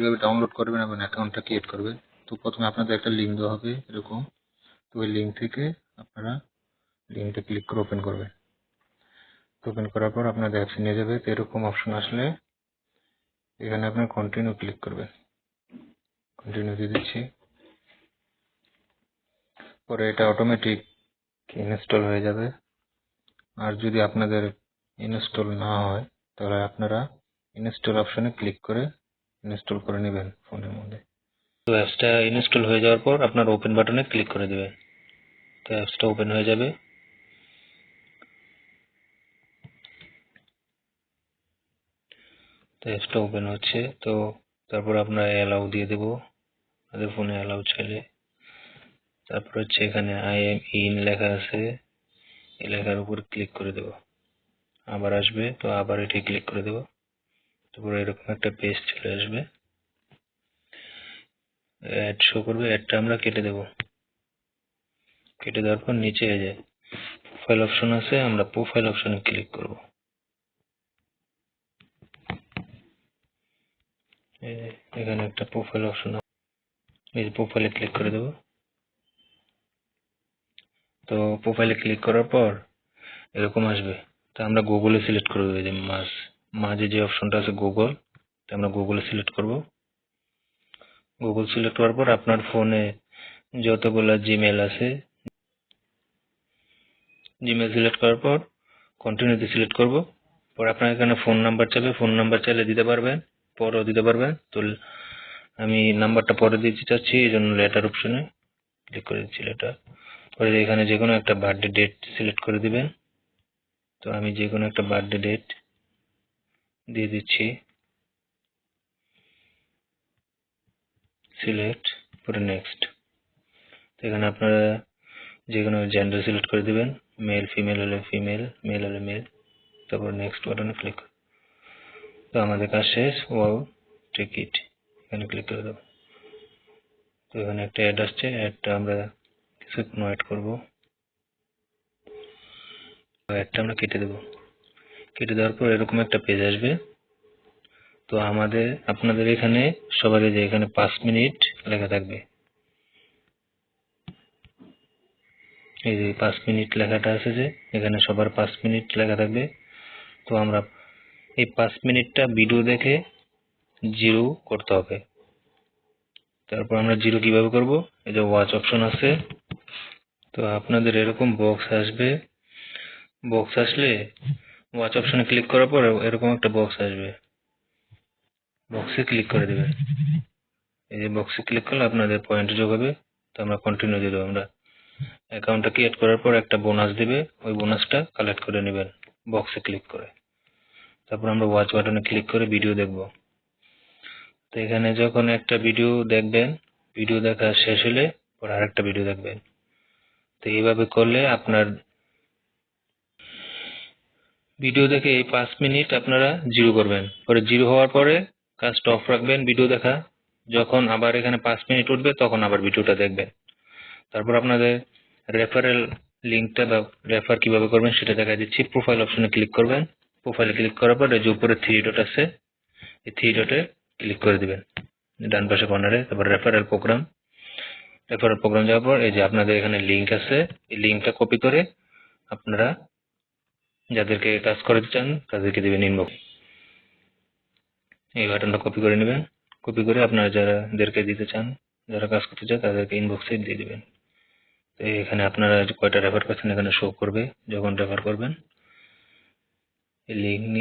কীভাবে ডাউনলোড করবেন এবং অ্যাকাউন্টটা ক্রিয়েট করবেন? তো প্রথমে আপনাদের একটা লিঙ্ক দেওয়া হবে এরকম। তো ওই লিঙ্ক থেকে আপনারা লিঙ্কটা ক্লিক করে ওপেন করবেন। ওপেন করার পর আপনাদের অ্যাপসে নিয়ে যাবে। তো এরকম অপশন আসলে এখানে আপনার কন্টিনিউ ক্লিক করবেন। কন্টিনিউ দিয়ে দিচ্ছি। পরে এটা অটোমেটিক ইনস্টল হয়ে যাবে। আর যদি আপনাদের ইনস্টল না হয়, তাহলে আপনারা ইনস্টল অপশনে ক্লিক করে ইনস্টল করে নেবেন ফোনের মধ্যে। তো অ্যাপসটা ইনস্টল হয়ে যাওয়ার পর আপনার ওপেন বাটনে ক্লিক করে দেবেন তো অ্যাপসটা ওপেন হয়ে যাবে। তো অ্যাপসটা ওপেন হচ্ছে। তো তারপর আপনার অ্যালাউ দিয়ে দেব। আমাদের ফোনে অ্যালাউ চাইলে তারপর হচ্ছে এখানে আই এম ইন লেখা আছে। এই লেখার উপর ক্লিক করে দেব। আবার আসবে। তো আবার এটি ক্লিক করে দেব। তারপর এরকম একটা পেজ চলে আসবে। অ্যাড শো করবে অ্যাডটা আমরা কেটে দেব। কেটে দেওয়ার পর নিচে যে প্রোফাইল অপশন আছে, আমরা প্রোফাইল অপশনে ক্লিক করব। এখানে একটা প্রোফাইল অপশন এই যে প্রোফাইলে ক্লিক করে দেব। তো প্রোফাইলে ক্লিক করার পর এরকম আসবে। তো আমরা গুগলে সিলেক্ট করব এই যে মাঝ যে অপশনটা আছে গুগল আমরা গুগলে সিলেক্ট করব। গুগল সিলেক্ট করার পর আপনার ফোনে যতগুলো জিমেল আছে জিমেল সিলেক্ট করার পর কন্টিনিউতে সিলেক্ট করব। পর আপনার এখানে ফোন নাম্বার চাইবে ফোন নাম্বার চাইলে দিতে পারবেন, পরেও দিতে পারবেন। তো আমি নাম্বারটা পরে দিতে চাচ্ছি, এই জন্য লেটার অপশনে ক্লিক করে দিচ্ছি লেটার পরে এখানে যে কোনো একটা বার্থডে ডেট সিলেক্ট করে দিবেন। তো আমি যে কোনো একটা বার্থডে ডেট দিয়ে দিচ্ছি। সিলেক্ট পরে নেক্সট তো এখানে আপনারা যে কোনো জেন্ডার সিলেক্ট করে দিবেন। মেল ফিমেল হলে ফিমেল মেল হলে মেল তারপর নেক্সট বাটনে ক্লিক তো আমাদের কাজ শেষ। ওয়াও টিকিট এখানে ক্লিক করে দেবো তো এখানে একটা অ্যাড আসছে। অ্যাডটা আমরা কিছুক্ষণ ওয়েট করব। অ্যাডটা আমরা কেটে দেবো। কেটে দেওয়ার পর এরকম একটা পেজ আসবে। তো আমাদের, আপনাদের এখানে সবার যে এখানে পাঁচ মিনিট লেখা থাকবে। এই যে পাঁচ মিনিট লেখাটা আছে যে, এখানে সবার পাঁচ মিনিট লেখা থাকবে। তো আমরা এই পাঁচ মিনিটটা ভিডিও দেখে জিরো করতে হবে। তারপর আমরা জিরো কীভাবে করব? এই যে ওয়াচ অপশন আছে। তো আপনাদের এরকম বক্স আসবে। বক্স আসলে ওয়াচ অপশনে ক্লিক করার পর এরকম একটা বক্স আসবে। বক্সে ক্লিক করে দেবেন এই যে বক্সে ক্লিক করলে আপনাদের পয়েন্ট যোগ হবে তো আমরা কন্টিনিউ দিয়ে দেবো। আমরা অ্যাকাউন্টটা ক্রিয়েট করার পর একটা বোনাস দেবে। ওই বোনাসটা কালেক্ট করে নেবেন বক্সে ক্লিক করে। তারপর আমরা ওয়াচ বাটনে ক্লিক করে ভিডিও দেখব। তো এখানে যখন একটা ভিডিও দেখবেন ভিডিও দেখা শেষ হলে পর আরেকটা ভিডিও দেখবেন। তো এইভাবে করলে আপনার ভিডিও দেখে এই পাঁচ মিনিট আপনারা জিরো করবেন। পরে জিরো হওয়ার পরে কাজটা অফ রাখবেন ভিডিও দেখা। যখন আবার এখানে পাঁচ মিনিট উঠবে, তখন আবার ভিডিওটা দেখবেন। তারপর আপনাদের রেফারেল লিঙ্কটা বা রেফার কীভাবে করবেন সেটা দেখা দিচ্ছি। প্রোফাইল অপশনে ক্লিক করবেন। প্রোফাইলে ক্লিক করার পর যে উপরে থ্রি ডট আছে, এই থ্রি ডটে ক্লিক করে দিবেন। ডান পাশে কর্নারে তারপর রেফারেল প্রোগ্রাম রেফারেল প্রোগ্রাম যাওয়ার পর এই যে আপনাদের এখানে লিঙ্ক আছে, এই লিঙ্কটা কপি করে আপনারা যাদেরকে কাজ করাতে চান, তাদেরকে দেবেন ইনবক্স এই বাটনটা কপি করে নেবেন। কপি করে আপনারা যারাদেরকে দিতে চান, যারা কাজ করতে চান তাদেরকে ইনবক্সে দিয়ে দেবেন। তো এখানে আপনারা কয়টা রেফার করছেন এখানে শো করবে, যখন রেফার করবেন। এই লিঙ্ক নিয়ে